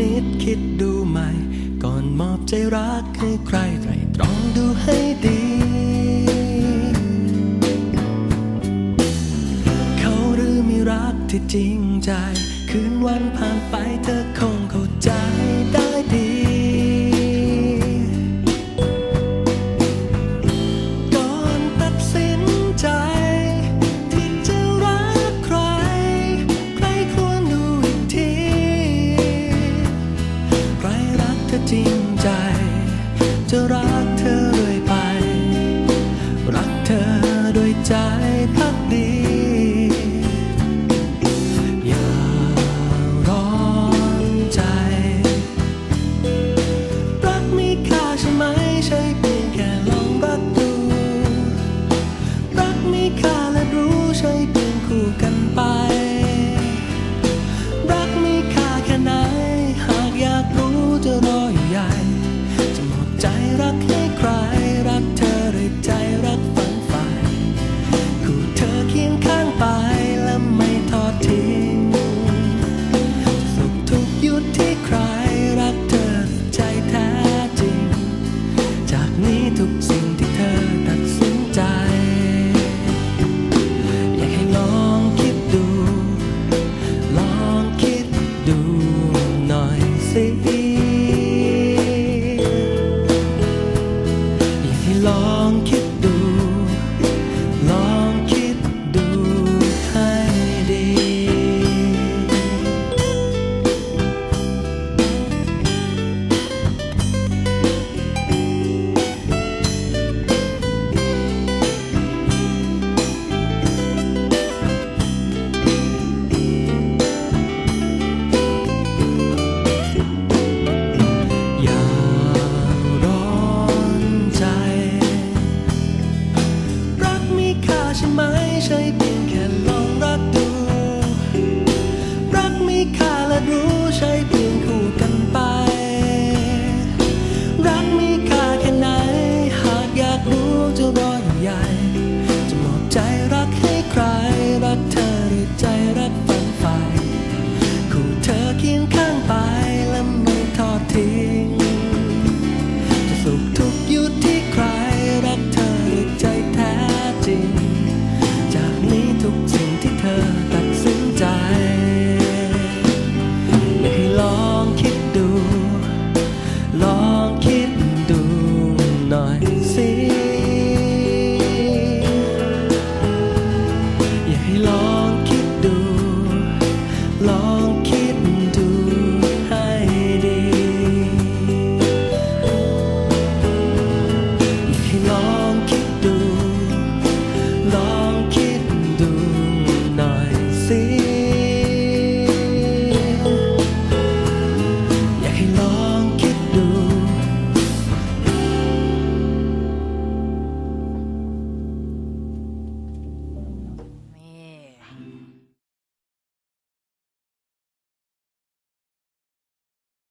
นิดคิดดูใหม่ ก่อนมอบใจรักให้ใครไตรตรองดูให้ดี เขาหรือมีรักที่จริงใจ คืนวันผ่านไปเธอคงเข้าใจได้ จริงใจ จะรักเธอเรื่อยไป รักเธอด้วยใจ คล้ายๆรักเธอด้วยใจรักฝันไฟคู่เธอเคียข้างไปและไม่ทอดทิ้ง ลองคิดดูให้ดี ให้ลอง